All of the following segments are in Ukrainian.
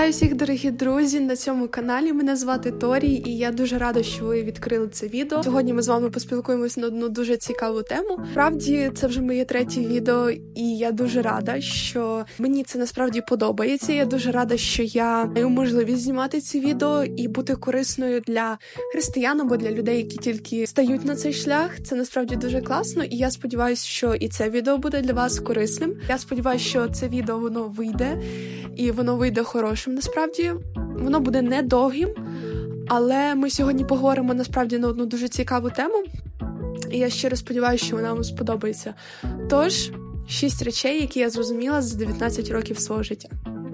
Вітаю всіх, дорогі друзі, на цьому каналі. Мене звати Торі, і я дуже рада, що ви відкрили це відео. Сьогодні ми з вами поспілкуємось на одну дуже цікаву тему. Справді, це вже моє третє відео, і я дуже рада, що мені це насправді подобається. Я дуже рада, що я маю можливість знімати ці відео і бути корисною для християн або для людей, які тільки стають на цей шлях. Це насправді дуже класно, і я сподіваюся, що і це відео буде для вас корисним. Я сподіваюся, що це відео воно вийде і воно вийде хорошим. Насправді воно буде недовгим, але ми сьогодні поговоримо насправді на одну дуже цікаву тему. І я щиро сподіваюся, що вона вам сподобається. Тож, шість речей, які я зрозуміла за 19 років свого життя.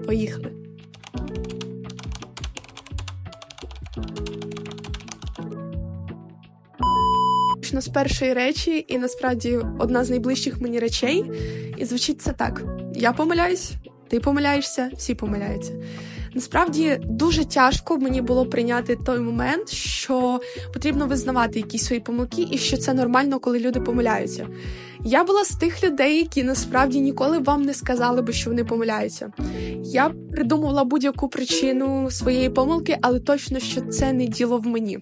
Поїхали! Почну з першої речі, і насправді одна з найближчих мені речей, і звучить це так: я помиляюсь, ти помиляєшся, всі помиляються. Насправді дуже тяжко мені було прийняти той момент, що потрібно визнавати якісь свої помилки, і що це нормально, коли люди помиляються. Я була з тих людей, які насправді ніколи вам не сказали би, що вони помиляються. Я придумувала будь-яку причину своєї помилки, але точно що це не діло в мені.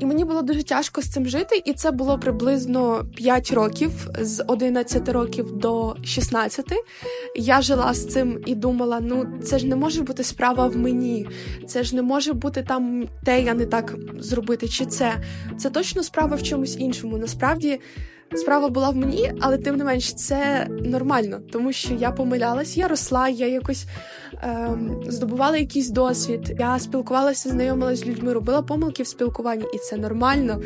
І мені було дуже тяжко з цим жити, і це було приблизно 5 років з 11 років до 16. Я жила з цим і думала: ну це ж не може бути справа в мені, це ж не може бути там те, я не так зробити, чи це. Це точно справа в чомусь іншому. Насправді. Справа була в мені, але тим не менш це нормально, тому що я помилялась, я росла, я якось ем, здобувала якийсь досвід. Я спілкувалася, знайомилася з людьми, робила помилки в спілкуванні, і це нормально.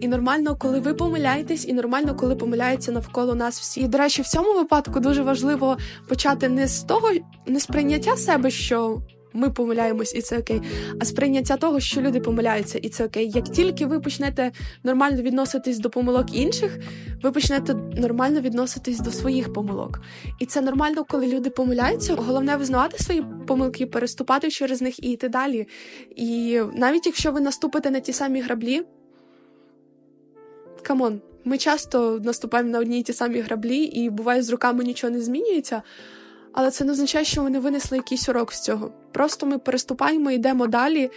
І нормально, коли ви помиляєтесь, і нормально, коли помиляються навколо нас всі. І, до речі, в цьому випадку дуже важливо почати не з того, не з прийняття себе, що. Ми помиляємось, і це окей. А сприйняття того, що люди помиляються, і це окей. Як тільки ви почнете нормально відноситись до помилок інших, ви почнете нормально відноситись до своїх помилок. І це нормально, коли люди помиляються. Головне визнавати свої помилки, переступати через них і йти далі. І навіть якщо ви наступите на ті самі граблі, камон, ми часто наступаємо на одні й ті самі граблі, і буває, з руками нічого не змінюється. Але це не означає, що ми не винесли якийсь урок з цього. Просто ми переступаємо, йдемо далі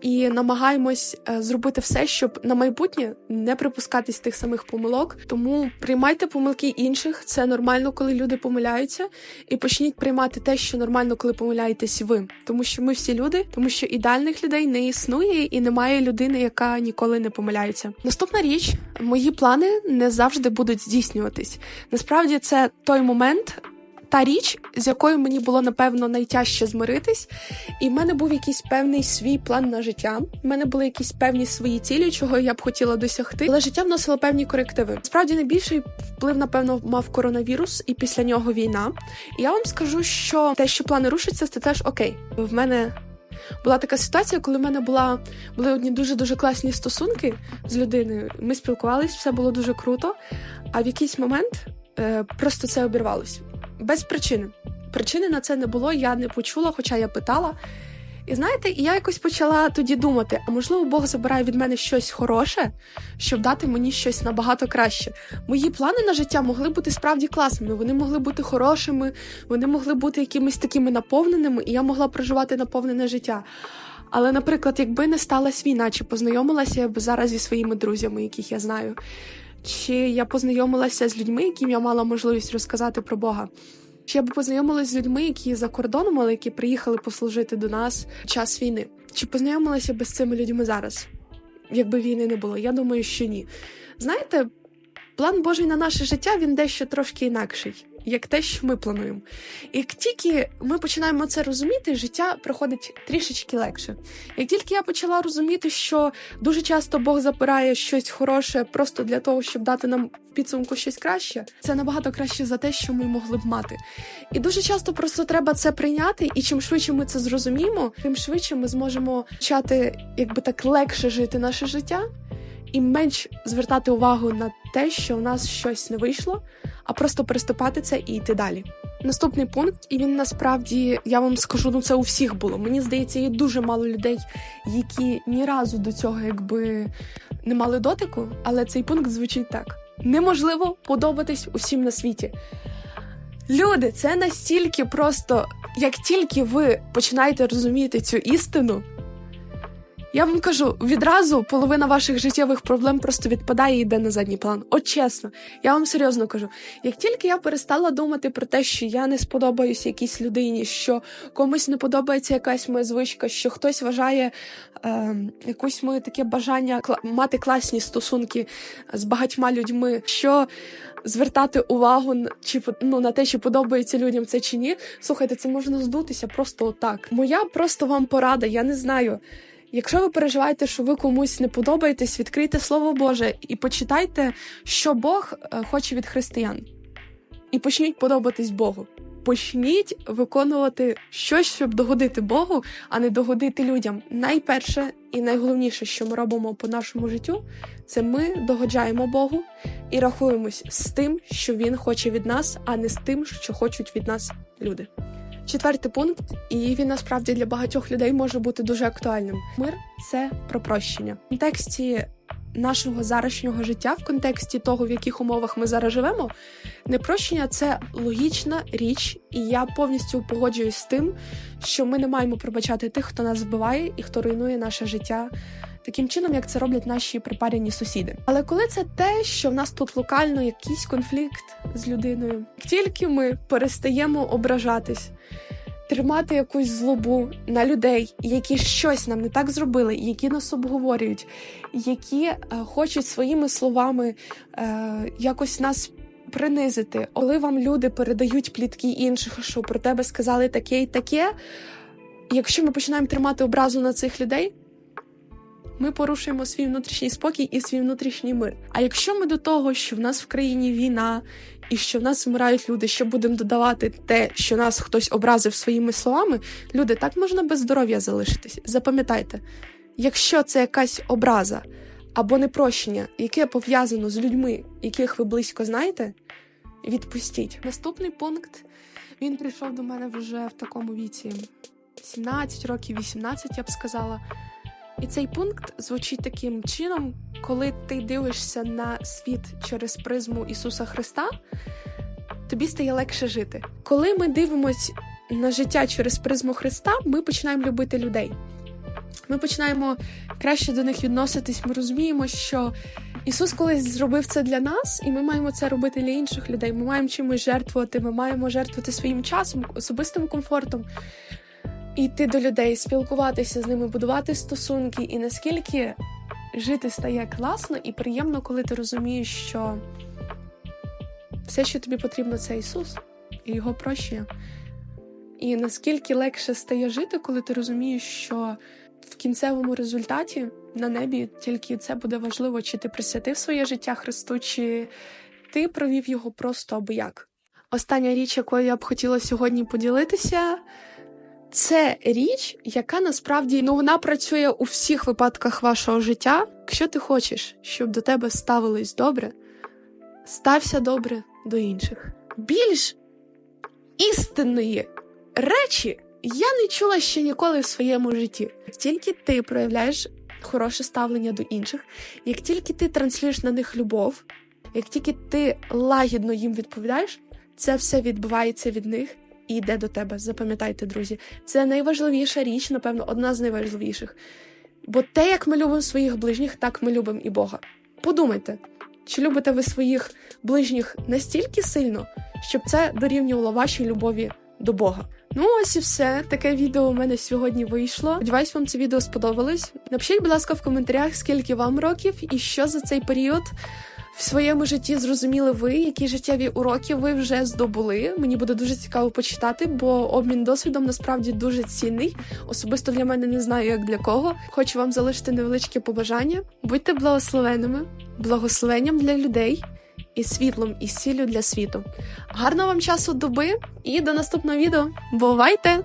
і намагаємось е, зробити все, щоб на майбутнє не припускатись тих самих помилок. Тому приймайте помилки інших. Це нормально, коли люди помиляються, і почніть приймати те, що нормально, коли помиляєтесь ви. Тому що ми всі люди, тому що ідеальних людей не існує і немає людини, яка ніколи не помиляється. Наступна річ, мої плани не завжди будуть здійснюватись. Насправді, це той момент та річ, з якою мені було напевно найтяжче змиритись, і в мене був якийсь певний свій план на життя. У мене були якісь певні свої цілі, чого я б хотіла досягти, але життя вносило певні корективи. Справді найбільший вплив, напевно, мав коронавірус, і після нього війна. І я вам скажу, що те, що плани рушаться, це теж окей. В мене. Була така ситуація, коли в мене була були одні дуже дуже класні стосунки з людиною. Ми спілкувалися, все було дуже круто. А в якийсь момент е, просто це обірвалося без причини. Причини на це не було, я не почула, хоча я питала. І знаєте, я якось почала тоді думати: а можливо, Бог забирає від мене щось хороше, щоб дати мені щось набагато краще. Мої плани на життя могли бути справді класними, вони могли бути хорошими, вони могли бути якимись такими наповненими, і я могла проживати наповнене життя. Але, наприклад, якби не сталася війна, чи познайомилася я б зараз зі своїми друзями, яких я знаю, чи я познайомилася з людьми, яким я мала можливість розказати про Бога. Чи я б познайомилася з людьми, які за кордоном, але які приїхали послужити до нас в час війни? Чи познайомилася б з цими людьми зараз, якби війни не було? Я думаю, що ні. Знаєте, план Божий на наше життя він дещо трошки інакший як те, що ми плануємо. І як тільки ми починаємо це розуміти, життя проходить трішечки легше. Як тільки я почала розуміти, що дуже часто Бог забирає щось хороше просто для того, щоб дати нам в підсумку щось краще, це набагато краще за те, що ми могли б мати. І дуже часто просто треба це прийняти, і чим швидше ми це зрозуміємо, тим швидше ми зможемо почати, якби так легше жити наше життя і менш звертати увагу на те, що у нас щось не вийшло, а просто переступати це і йти далі. Наступний пункт, і він насправді я вам скажу, ну це у всіх було. Мені здається, є дуже мало людей, які ні разу до цього якби не мали дотику, але цей пункт звучить так: неможливо подобатись усім на світі. Люди, це настільки просто як тільки ви починаєте розуміти цю істину, я вам кажу, відразу половина ваших життєвих проблем просто відпадає і йде на задній план. От чесно, я вам серйозно кажу. Як тільки я перестала думати про те, що я не сподобаюся якійсь людині, що комусь не подобається якась моя звичка, що хтось вважає е, якусь моє таке бажання кла- мати класні стосунки з багатьма людьми, що звертати увагу чи ну, на те, чи подобається людям це чи ні. Слухайте, це можна здутися просто отак. Моя просто вам порада, я не знаю. Якщо ви переживаєте, що ви комусь не подобаєтесь, відкрийте Слово Боже і почитайте, що Бог е, хоче від християн. І почніть подобатись Богу. Почніть виконувати щось, щоб догодити Богу, а не догодити людям. Найперше і найголовніше, що ми робимо по нашому життю, це ми догоджаємо Богу і рахуємось з тим, що Він хоче від нас, а не з тим, що хочуть від нас люди. Четвертий пункт, і він насправді для багатьох людей може бути дуже актуальним. Мир це про прощення. В контексті нашого зарашнього життя, в контексті того, в яких умовах ми зараз живемо, непрощення це логічна річ, і я повністю погоджуюсь з тим, що ми не маємо пробачати тих, хто нас вбиває і хто руйнує наше життя. Таким чином, як це роблять наші припарені сусіди. Але коли це те, що в нас тут локально якийсь конфлікт з людиною, як тільки ми перестаємо ображатись, тримати якусь злобу на людей, які щось нам не так зробили, які нас обговорюють, які е, хочуть своїми словами е, якось нас принизити, коли вам люди передають плітки інших, що про тебе сказали таке і таке. Якщо ми починаємо тримати образу на цих людей, ми порушуємо свій внутрішній спокій і свій внутрішній мир. А якщо ми до того, що в нас в країні війна і що в нас вмирають люди, ще будемо додавати те, що нас хтось образив своїми словами, люди так можна без здоров'я залишитись. Запам'ятайте, якщо це якась образа або непрощення, яке пов'язано з людьми, яких ви близько знаєте, відпустіть. Наступний пункт він прийшов до мене вже в такому віці 17 років, 18, я б сказала. І цей пункт звучить таким чином, коли ти дивишся на світ через призму Ісуса Христа, тобі стає легше жити. Коли ми дивимося на життя через призму Христа, ми починаємо любити людей. Ми починаємо краще до них відноситись. Ми розуміємо, що Ісус колись зробив це для нас, і ми маємо це робити для інших людей. Ми маємо чимось жертвувати, ми маємо жертвувати своїм часом, особистим комфортом йти до людей, спілкуватися з ними, будувати стосунки, і наскільки жити стає класно і приємно, коли ти розумієш, що все, що тобі потрібно, це Ісус і Його прощення. І наскільки легше стає жити, коли ти розумієш, що в кінцевому результаті на небі тільки це буде важливо, чи ти присвятив своє життя Христу, чи ти провів його просто аби як. Остання річ, якою я б хотіла сьогодні поділитися, це річ, яка насправді ну вона працює у всіх випадках вашого життя. Якщо ти хочеш, щоб до тебе ставились добре, стався добре до інших. Більш істинної речі я не чула ще ніколи в своєму житті. Як тільки ти проявляєш хороше ставлення до інших, як тільки ти транслюєш на них любов, як тільки ти лагідно їм відповідаєш, це все відбувається від них і йде до тебе. Запам'ятайте, друзі, це найважливіша річ, напевно, одна з найважливіших. Бо те, як ми любимо своїх ближніх, так ми любимо і Бога. Подумайте, чи любите ви своїх ближніх настільки сильно, щоб це дорівнювало вашій любові до Бога? Ну, ось і все. Таке відео у мене сьогодні вийшло. Сподіваюсь, вам це відео сподобалось. Напишіть, будь ласка, в коментарях, скільки вам років і що за цей період в своєму житті зрозуміли ви, які життєві уроки ви вже здобули. Мені буде дуже цікаво почитати, бо обмін досвідом насправді дуже цінний. Особисто для мене не знаю, як для кого. Хочу вам залишити невеличке побажання. Будьте благословеними, благословенням для людей і світлом, і сіллю для світу. Гарного вам часу доби і до наступного відео. Бувайте!